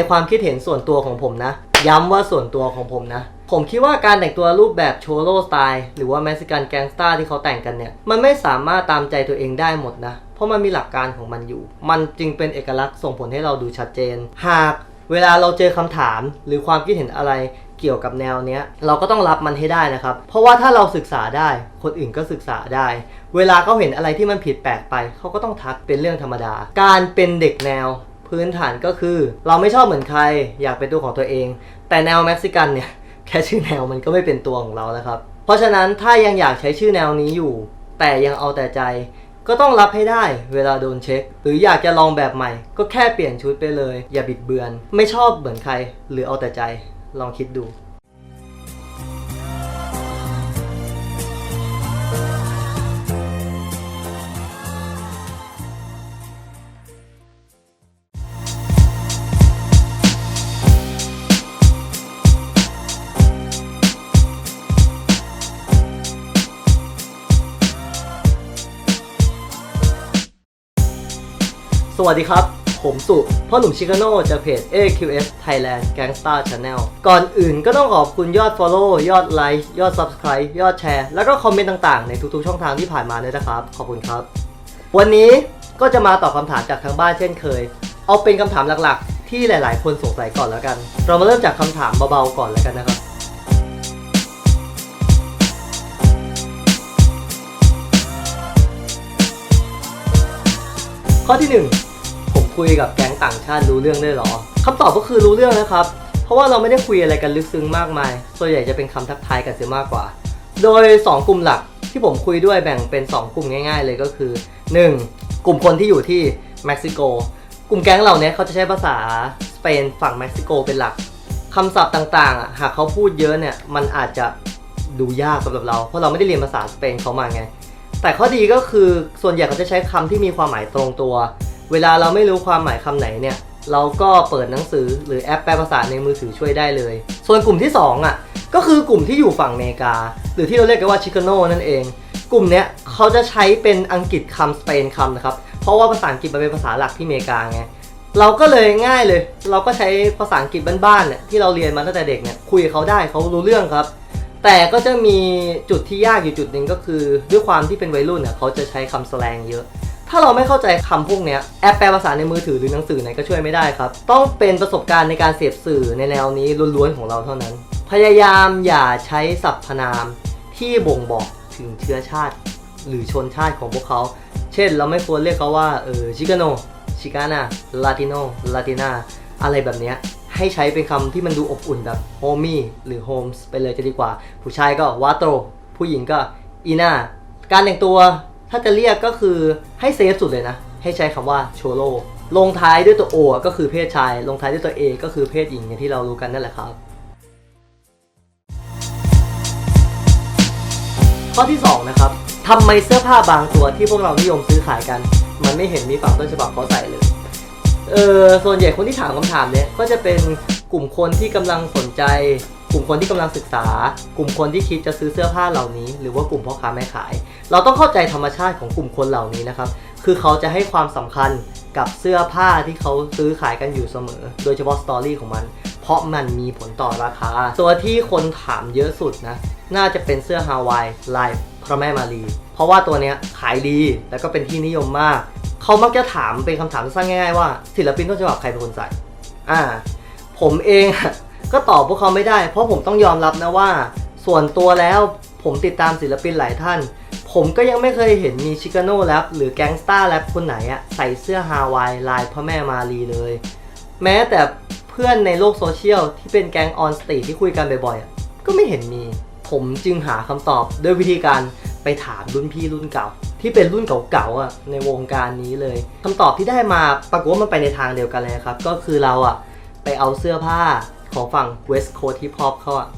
ในความคิดเห็นส่วนตัวของผมนะ ย้ำว่าส่วนตัวของผมนะ ผมคิดว่าการแต่งตัวรูปแบบโชโลสไตล์หรือว่าเม็กซิกันแกงสตาร์ที่เขาแต่งกันเนี่ย มันไม่สามารถตามใจตัวเองได้หมดนะ เพราะมันมีหลักการของมันอยู่ มันจึงเป็นเอกลักษณ์ส่งผลให้เราดูชัดเจน หากเวลาเราเจอคำถามหรือความคิดเห็นอะไรเกี่ยวกับแนวเนี้ย เราก็ต้องรับมันให้ได้นะครับ เพราะว่าถ้าเราศึกษาได้ คนอื่นก็ศึกษาได้ เวลาเขาเห็นอะไรที่มันผิดแปลกไป เขาก็ต้องทักเป็นเรื่องธรรมดา การเป็นเด็กแนว พื้นฐานก็คือ เราไม่ชอบเหมือนใคร อยากเป็นตัวของตัวเอง แต่แนวเม็กซิกันเนี่ยแค่ชื่อแนวมันก็ไม่เป็นตัวของเราแล้วครับ เพราะฉะนั้นถ้ายังอยากใช้ชื่อแนวนี้อยู่ แต่ยังเอาแต่ใจ ก็ต้องรับให้ได้เวลาโดนเช็ค หรืออยากจะลองแบบใหม่ ก็แค่เปลี่ยนชุดไปเลย อย่าบิดเบือน ไม่ชอบเหมือนใคร หรือเอาแต่ใจ ลองคิดดู สวัสดีครับ ผมสุ พ่อหนุ่มชิคาโน่จากเพจ AQS Thailand Gangsta Channel ก่อนอื่นก็ต้องขอบคุณยอด Follow ยอดไลค์ยอด Subscribe ยอดแชร์ แล้วก็คอมเมนต์ต่างๆ ในทุกๆ ช่องทางที่ผ่านมาด้วยนะครับ ขอบคุณครับ วันนี้ก็จะมาตอบคำถามจากทางบ้านเช่นเคย เอาเป็นคำถามหลักๆ ที่หลายๆ คนสงสัยก่อนแล้วกัน เรามาเริ่มจากคำถามเบาๆก่อนแล้วกันนะครับข้อที่หนึ่ง คุยกับแก๊งต่างชาติรู้เรื่องได้หรอคำตอบก็คือรู้เรื่องนะครับ เพราะว่าเราไม่ได้คุยอะไรกันลึกซึ้งมากมาย ส่วนใหญ่จะเป็นคำทักทายกันเสียมากกว่า โดย 2 กลุ่มหลักที่ผมคุยด้วยแบ่งเป็น 2 กลุ่มง่ายๆ เลยก็คือ 1. กลุ่มคนที่อยู่ที่เม็กซิโก กลุ่มแก๊งเหล่านี้เขาจะใช้ภาษาสเปนฝั่งเม็กซิโกเป็นหลักคำศัพท์ต่างๆ หากเขาพูดเยอะเนี่ย มันอาจจะดูยากสำหรับเรา เพราะเราไม่ได้เรียนภาษาสเปนเขามาไง แต่ข้อดีก็คือส่วนใหญ่เขาจะใช้คำที่มีความหมายตรงตัว เวลาเราไม่รู้ความหมายคำไหนเนี่ย เราก็เปิดหนังสือหรือแอปแปลภาษาในมือถือช่วยได้เลย ส่วนกลุ่มที่ 2อะก็คือกลุ่มที่อยู่ฝั่งอเมริกา หรือที่เราเรียกกันว่าชิคาโนนั่นเอง กลุ่มเนี้ยเขาจะใช้เป็นอังกฤษคำสเปนคำนะครับ เพราะว่าภาษาอังกฤษมันเป็นภาษาหลักที่อเมริกาไงเราก็เลยง่ายเลย เราก็ใช้ภาษาอังกฤษบ้านๆเนี่ยที่เราเรียนมาตั้งแต่เด็กเนี่ยคุยกับเขาได้เขารู้เรื่องครับ แต่ก็จะมีจุดที่ยากอยู่จุดหนึ่งก็คือ ด้วยความที่เป็นวัยรุ่นเนี่ยเขาจะใช้คำแสลงเยอะ ถ้าเราไม่เข้าใจคำพวกนี้แอปแปลภาษาในมือถือหรือหนังสือไหนก็ช่วยไม่ได้ครับ ต้องเป็นประสบการณ์ในการเสพสื่อในแนวนี้ล้วนๆของเราเท่านั้น พยายามอย่าใช้สรรพนามที่บ่งบอกถึงเชื้อชาติ หรือชนชาติของพวกเขา เช่น เราไม่ควรเรียกเขาว่าเออชิกาโนชิกานาลาติโนลาตินาอะไรแบบนี้ให้ใช้เป็นคำที่มันดูอบอุ่นแบบโฮมี่หรือโฮมส์ไปเลยจะดีกว่า ผู้ชายก็วาโตรผู้หญิงก็อีนาการแต่งตัว ถ้าจะเรียกก็คือให้เซฟสุดเลยนะ ให้ใช้คำว่าโชโลลงท้ายด้วยตัว O ก็คือเพศชาย ลงท้ายด้วยตัว A ก็คือเพศหญิงอย่างที่เรารู้กันนั่นแหละครับ ข้อที่ 2 นะครับทำไมเสื้อผ้าบางตัวที่พวกเรานิยมซื้อขายกัน มันไม่เห็นมีฝั่งต้นฉบับเขาใส่เลยเออส่วนใหญ่คนที่ถามคำถามเนี้ยก็จะเป็นกลุ่มคนที่กำลังสนใจ กลุ่มคนที่กำลังศึกษา กลุ่มคนที่คิดจะซื้อเสื้อผ้าเหล่านี้ หรือว่ากลุ่มพ่อค้าแม่ขาย เราต้องเข้าใจธรรมชาติของกลุ่มคนเหล่านี้นะครับ คือเขาจะให้ความสำคัญกับเสื้อผ้าที่เขาซื้อขายกันอยู่เสมอ โดยเฉพาะสตอรี่ของมัน เพราะมันมีผลต่อราคา ตัวที่คนถามเยอะสุดนะ น่าจะเป็นเสื้อฮาวายลายพระแม่มารี เพราะว่าตัวเนี้ยขายดี แล้วก็เป็นที่นิยมมาก เขามักจะถามเป็นคำถามสั้นง่ายๆว่าศิลปินต้นฉบับใครเป็นคนใส่ อ่า ผมเอง ก็ตอบพวกเขาไม่ได้ เพราะผมต้องยอมรับนะว่า ส่วนตัวแล้วผมติดตามศิลปินหลายท่าน ผมก็ยังไม่เคยเห็นมีชิคาโน่แรปหรือแก๊งสตาร์แรปคนไหนอะใส่เสื้อฮาวายลายพระแม่มารีเลย แม้แต่เพื่อนในโลกโซเชียลที่เป็นแก๊งออนสตรีที่คุยกันบ่อยๆก็ไม่เห็นมี ผมจึงหาคำตอบด้วยวิธีการไปถามรุ่นพี่รุ่นเก่า ที่เป็นรุ่นเก่าๆอะในวงการนี้เลยคำตอบที่ได้มาปรากฏว่ามันไปในทางเดียวกันเลยครับ ก็คือเราอะไปเอาเสื้อผ้า ของฝั่ง West Coast Hip Hop เขาอะ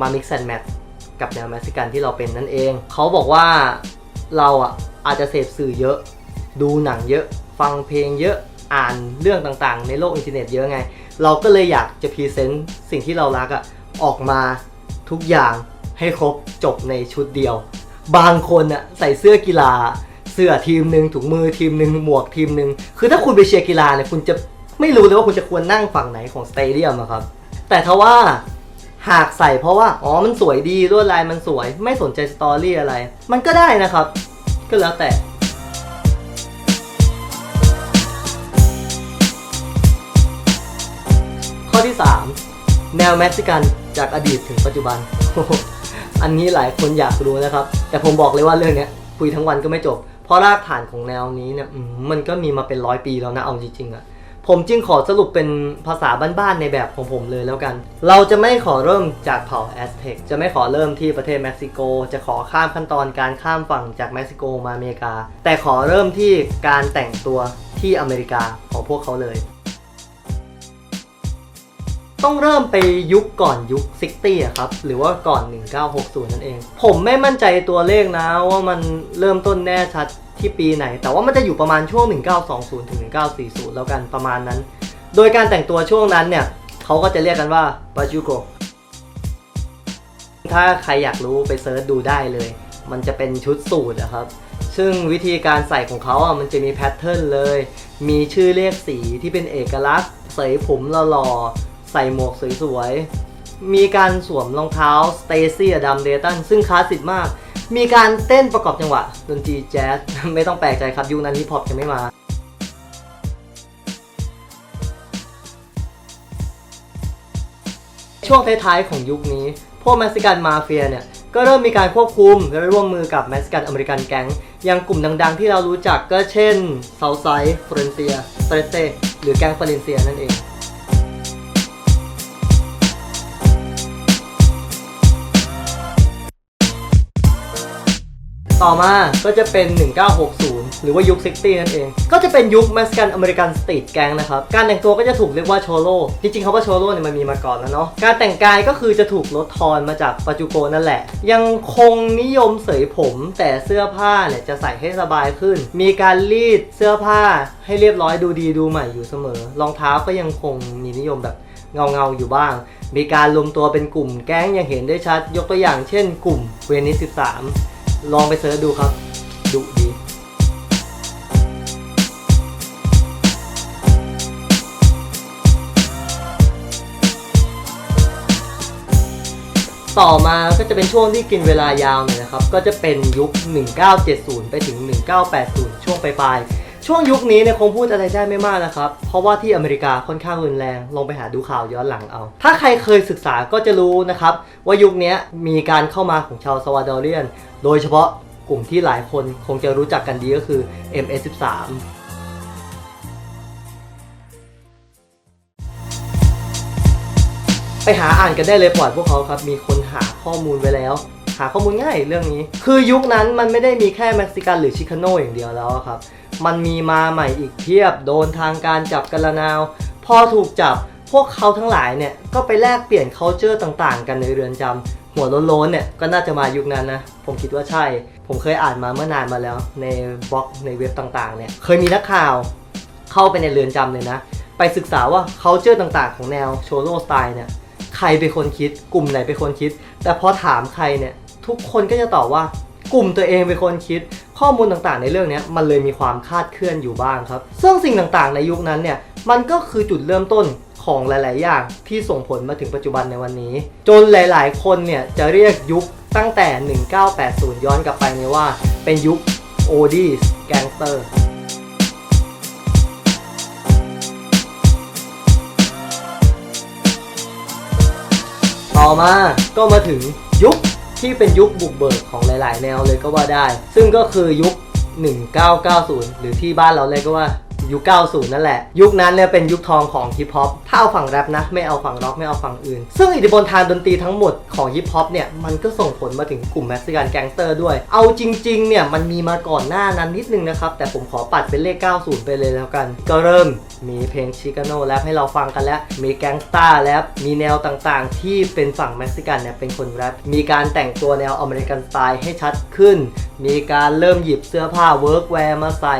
มา mix and match กับแนวเม็กซิกันที่เราเป็นนั่นเอง เขาบอกว่าเราอะอาจจะเสพสื่อเยอะ ดูหนังเยอะ ฟังเพลงเยอะ อ่านเรื่องต่างๆ ในโลกอินเทอร์เน็ตเยอะไง เราก็เลยอยากจะพรีเซนต์สิ่งที่เรารักอะออกมาทุกอย่างให้ครบจบในชุดเดียว บางคนอะใส่เสื้อกีฬา เสื้อทีมหนึ่งถุงมือทีมหนึ่งหมวกทีมหนึ่งคือถ้าคุณไปเชียร์กีฬาเนี่ยคุณจะไม่รู้เลยว่าคุณจะควรนั่งฝั่งไหนของสเตเดียมอะครับ แต่ทว่าหากใส่เพราะว่า อ๋อ มันสวยดีลวดลายมันสวย ไม่สนใจสตอรี่อะไร มันก็ได้นะครับ ก็แล้วแต่ ข้อที่ 3 แนวเม็กซิกันจากอดีตถึงปัจจุบัน อันนี้หลายคนอยากรู้นะครับ แต่ผมบอกเลยว่าเรื่องนี้คุยทั้งวันก็ไม่จบ เพราะรากฐานของแนวนี้เนี่ยมมันก็มีมาเป็นร้อยปีแล้วนะเอาจริงๆอะ ผมจึงขอสรุปเป็นภาษาบ้านๆในแบบของผมเลยแล้วกัน เราจะไม่ขอเริ่มจากเผ่าแอสเท็กจะไม่ขอเริ่มที่ประเทศเม็กซิโก จะขอข้ามขั้นตอนการข้ามฝั่งจากเม็กซิโกมาอเมริกา แต่ขอเริ่มที่การแต่งตัวที่อเมริกาของพวกเขาเลย ต้องเริ่มไปยุคก่อนยุค 60อะครับ หรือว่าก่อน 1960 นั่นเอง ผมไม่มั่นใจตัวเลขนะว่ามันเริ่มต้นแน่ชัด ที่ปีไหน แต่ว่ามันจะอยู่ประมาณช่วง 1920ถึง1940 แล้วกันประมาณนั้น โดยการแต่งตัวช่วงนั้นเนี่ยเขาก็จะเรียกกันว่าปาจูโกถ้าใครอยากรู้ไปเซิร์ชดูได้เลย มันจะเป็นชุดสูทอะครับ ซึ่งวิธีการใส่ของเขาอะมันจะมีแพทเทิร์นเลย มีชื่อเรียกสีที่เป็นเอกลักษณ์ ใส่ผมหล่อๆใส่หมวกสวยๆ มีการสวมรองเท้าสเตซี่ดัมเดตันซึ่งคลาสสิกมาก มีการเต้นประกอบจังหวะดนตรีแจ๊ส ไม่ต้องแปลกใจครับยุคนั้นฮิปฮอปยังไม่มา ช่วงท้ายๆของยุคนี้ พวกเม็กซิกันมาเฟียเนี่ย ก็เริ่มมีการควบคุมและร่วมมือกับเม็กซิกันอเมริกันแก๊งอย่างกลุ่มดังๆ ที่เรารู้จักก็เช่นเซาไซด์ฟลอเรนเซียเตรเซหรือแก๊งฟลอเรนเซียนั่นเอง ต่อมาก็จะเป็น 1960 หรือว่ายุค 60 นั่นเอง ก็จะเป็นยุคเม็กซิกันอเมริกันสตรีทแก๊งนะครับ การแต่งตัวก็จะถูกเรียกว่าโชโลจริงๆเขาว่าโชโลเนี่ยมันมีมาก่อนแล้วเนาะ การแต่งกายก็คือจะถูกลดทอนมาจากปาจูโกนั่นแหละ ยังคงนิยมเสยผมแต่เสื้อผ้าเนี่ยจะใส่ให้สบายขึ้น มีการรีดเสื้อผ้าให้เรียบร้อยดูดีดูใหม่อยู่เสมอ รองเท้าก็ยังคงมีนิยมแบบเงาเงาอยู่บ้าง มีการรวมตัวเป็นกลุ่มแก๊งย่างเห็นได้ชัด ยกตัวอย่างเช่น กลุ่มเวนิส13 ลองไปเสิร์ชดูครับ ดุดีต่อมาก็จะเป็นช่วงที่กินเวลายาวหน่อยนะครับ ก็จะเป็นยุค 1970 ไปถึง 1980 ช่วงปลายๆ ช่วงยุคนี้เนี่ยคงพูดอะไรได้ไม่มากนะครับ เพราะว่าที่อเมริกาค่อนข้างรุนแรง ลองไปหาดูข่าวย้อนหลังเอา ถ้าใครเคยศึกษาก็จะรู้นะครับ ว่ายุคนี้มีการเข้ามาของชาวซาวาดอเรียน โดยเฉพาะกลุ่มที่หลายคนคงจะรู้จักกันดีก็คือ MS13 ไปหาอ่านกันได้เลยปลอยพวกเขาครับ มีคนหาข้อมูลไว้แล้ว หาข้อมูลง่ายเรื่องนี้ คือยุคนั้นมันไม่ได้มีแค่เม็กซิกันหรือชิคาโนอย่างเดียวแล้วครับ มันมีมาใหม่อีกเพียบ โดนทางการจับกันละนาว พอถูกจับพวกเขาทั้งหลายเนี่ย ก็ไปแลกเปลี่ยน culture ต่างๆ กันในเรือนจำหัวโล้นๆเนี่ย ก็น่าจะมายุคนั้นนะ ผมคิดว่าใช่ ผมเคยอ่านมาเมื่อนานมาแล้ว ในบล็อกในเว็บต่างๆ เนี่ย เคยมีนักข่าวเข้าไปในเรือนจำเลยนะ ไปศึกษาว่า culture ต่างๆ ของแนวโชโลสไตล์เนี่ย ใครเป็นคนคิด กลุ่มไหนเป็นคนคิด แต่พอถามใครเนี่ย ทุกคนก็จะตอบว่า กลุ่มตัวเองเป็นคนคิด ข้อมูลต่างๆ ในเรื่องนี้มันเลยมีความคาดเคลื่อนอยู่บ้างครับซึ่งสิ่งต่างๆ ในยุคนั้นเนี่ยมันก็คือจุดเริ่มต้นของหลาย ๆ อย่างที่ส่งผลมาถึงปัจจุบันในวันนี้ จนหลาย ๆ คนเนี่ยจะเรียกยุคตั้งแต่ 1980 ย้อนกลับไปนี่ยว่า เป็นยุคโอดีสแกงเตอร์ต่อมาก็มาถึงยุค ที่เป็นยุคบุกเบิกของหลาย ๆ แนวเลยก็ว่าได้ ซึ่งก็คือยุค 1990 หรือที่บ้านเราเลยก็ว่า ยุค 90 นั่นแหละ ยุคนั้นเนี่ยเป็นยุคทองของฮิปฮอปถ้าเอาฝั่งแรปนะไม่เอาฝั่งร็อกไม่เอาฝั่งอื่น ซึ่งอิทธิพลทางดนตรีทั้งหมดของฮิปฮอปเนี่ยมันก็ส่งผลมาถึงกลุ่มแม็กซิกันแก๊งสเตอร์ด้วย เอาจริงๆเนี่ยมันมีมาก่อนหน้านั้นนิดนึงนะครับ แต่ผมขอปัดเป็นเลข 90 ไปเลยแล้วกัน ก็เริ่มมีเพลงชิคาโนแรปให้เราฟังกันแล้ว มีแก๊งสตาร์แรปมีแนวต่างๆ ที่เป็นฝั่งเม็กซิกันเนี่ยเป็นคนแรปมีการแต่งตัวแนวอเมริกันสไตล์ให้ชัดขึ้น มีการเริ่มหยิบเสื้อผ้าเวิร์กแวร์มาใส่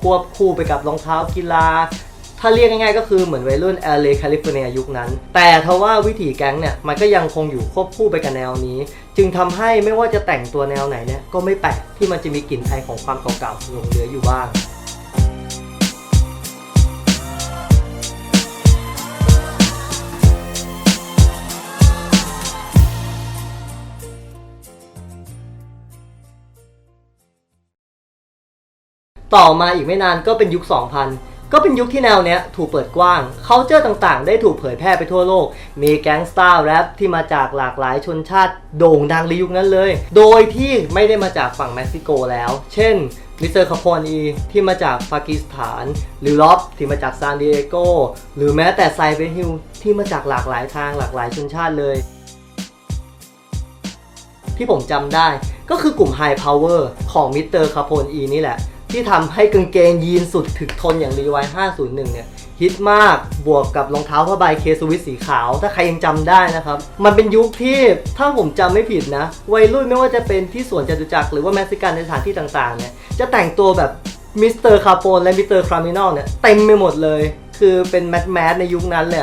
ควบคู่ไปกับรองเท้ากีฬา ถ้าเรียกง่ายๆก็คือเหมือนวัยรุ่น LA แคลิฟอร์เนียยุคนั้น แต่ทว่าวิถีแก๊งเนี่ยมันก็ยังคงอยู่ควบคู่ไปกับแนวนี้ จึงทำให้ไม่ว่าจะแต่งตัวแนวไหนเนี่ยก็ไม่แปลกที่มันจะมีกลิ่นไอของความเก่าๆหลงเหลืออยู่บ้าง ต่อมาอีกไม่นานก็เป็นยุค 2000 ก็เป็นยุคที่แนวเนี้ยถูกเปิดกว้าง c u เจอร์ต่างๆ ได้ถูกเผยแพร่ไปทั่วโลก มีแก๊งสตาร์แรปที่มาจากหลากหลายชนชาติโด่งดังในยุคนั้นเลย โดยที่ไม่ได้มาจากฝั่งเม็กซิโกแล้ว เช่นมิสเตอร์คาโพนีที่มาจากปากีสถาน หรือล็อบที่มาจากซานดิเอโก หรือแม้แต่ไซเบฮิลที่มาจากหลากหลายทางหลากหลายชนชาติเลย ที่ผมจำได้ก็คือกลุ่ม High Power ของมิสเตอร์คาโพนอีนี่แหละ ที่ทำให้กางเกงยีนสุดถึกทนอย่างรีไว501 เนี่ยฮิตมากบวกกับรองเท้าผ้าใบเคสวิตสีขาว ถ้าใครยังจำได้นะครับ มันเป็นยุคที่ถ้าผมจำไม่ผิดนะ วัยรุ่นไม่ว่าจะเป็นที่สวนจตุจักรหรือว่าเม็กซิกันในสถานที่ต่างๆเนี่ยจะแต่งตัวแบบมิสเตอร์คาโปนและมิสเตอร์ครามินอลเนี่ยเต็มไปหมดเลย คือเป็นแมสแมสในยุคนั้นเลย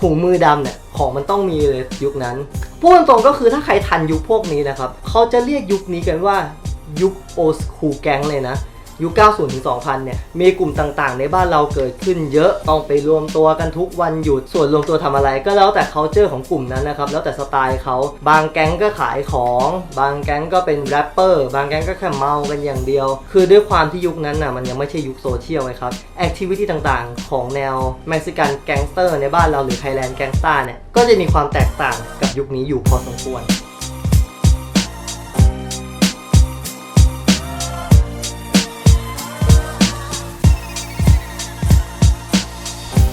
ถุงมือดำเนี่ยของมันต้องมีเลยยุคนั้นพูดตรงๆก็คือถ้าใครทันยุคพวกนี้นะครับเขาจะเรียกยุคนี้กันว่ายุคโอสคูแก๊งเลยนะ ยุค 90 ถึง 2000 เนี่ย มีกลุ่มต่างๆ ในบ้านเราเกิดขึ้นเยอะ ต้องไปรวมตัวกันทุกวันหยุด ส่วนรวมตัวทำอะไรก็แล้วแต่ culture ของกลุ่มนั้นนะครับ แล้วแต่สไตล์เขา บางแก๊งก็ขายของ บางแก๊งก็เป็นแรปเปอร์ บางแก๊งก็แค่เมากันอย่างเดียว คือด้วยความที่ยุคนั้นน่ะ มันยังไม่ใช่ยุคโซเชียลไงครับ แอคทิวิตี้ต่างๆ ของแนวเม็กซิกันแก๊งสเตอร์ในบ้านเราหรือไทยแลนด์แก๊งสตาร์เนี่ย ก็จะมีความแตกต่างกับยุคนี้อยู่พอสมควร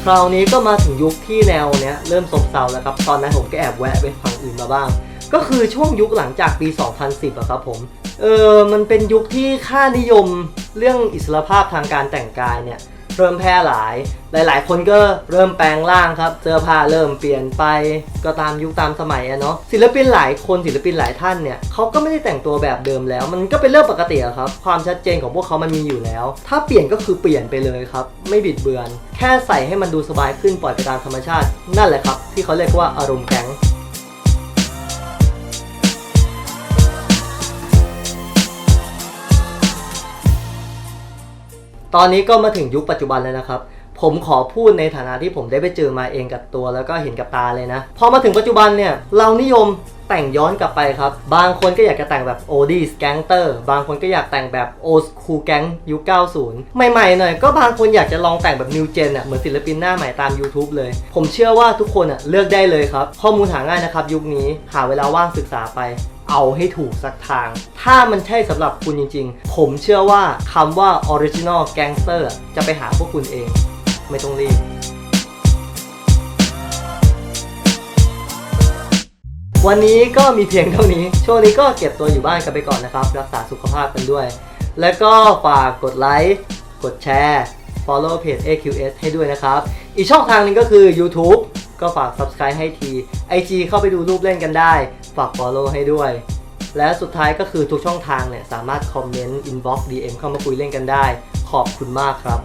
คราวนี้ก็มาถึงยุคที่แนวเนี้ยเริ่มซบเซาแล้วครับ ตอนนั้นผมก็แอบแวะไปฝั่งอื่นมาบ้าง ก็คือช่วงยุคหลังจากปี 2010อะครับผม เออมันเป็นยุคที่ค่านิยมเรื่องอิสรภาพทางการแต่งกายเนี่ย เริ่มแพร่หลาย หลาย ๆ คนก็เริ่มแปลงร่างครับ เสื้อผ้าเริ่มเปลี่ยนไปก็ตามยุคตามสมัยอะเนาะศิลปินหลายคนศิลปินหลายท่านเนี่ยเขาก็ไม่ได้แต่งตัวแบบเดิมแล้ว มันก็เป็นเรื่องปกติครับ ความชัดเจนของพวกเขามันมีอยู่แล้ว ถ้าเปลี่ยนก็คือเปลี่ยนไปเลยครับ ไม่บิดเบือน แค่ใส่ให้มันดูสบายขึ้นปล่อยไปตามธรรมชาติ นั่นแหละครับ ที่เขาเรียกว่าอารมณ์แก๊ง ตอนนี้ก็มาถึงยุคปัจจุบันแล้วนะครับ ผมขอพูดในฐานะที่ผมได้ไปเจอมาเองกับตัวแล้วก็เห็นกับตาเลยนะ พอมาถึงปัจจุบันเนี่ยเรานิยมแต่งย้อนกลับไปครับ บางคนก็อยากจะแต่งแบบโอดีสแกงเตอร์บางคนก็อยากแต่งแบบโอสคูแกงยุค 90 ใหม่ๆหน่อยก็บางคนอยากจะลองแต่งแบบนิวเจนอะเหมือนศิลปินหน้าใหม่ตาม YouTube เลย ผมเชื่อว่าทุกคนอะเลือกได้เลยครับ ข้อมูลหาง่ายนะครับยุคนี้หาเวลาว่างศึกษาไป เอาให้ถูกสักทาง ถ้ามันใช่สำหรับคุณจริงๆ ผมเชื่อว่าคำว่า original gangster จะไปหาพวกคุณเอง ไม่ต้องรีบวันนี้ก็มีเพียงเท่านี้ ช่วงนี้ก็เก็บตัวอยู่บ้านกันไปก่อนนะครับ รักษาสุขภาพกันด้วย แล้วก็ฝากกดไลค์ กดแชร์ follow เพจ AQS ให้ด้วยนะครับ อีกช่องทางหนึงก็คือ YouTube ก็ฝาก subscribe ให้ที IG เข้าไปดูรูปเล่นกันได้ ฝาก follow ให้ด้วย และสุดท้ายก็คือทุกช่องทางเนี่ย สามารถคอมเมนต์ inbox DM เข้ามาคุยเล่นกันได้ ขอบคุณมากครับ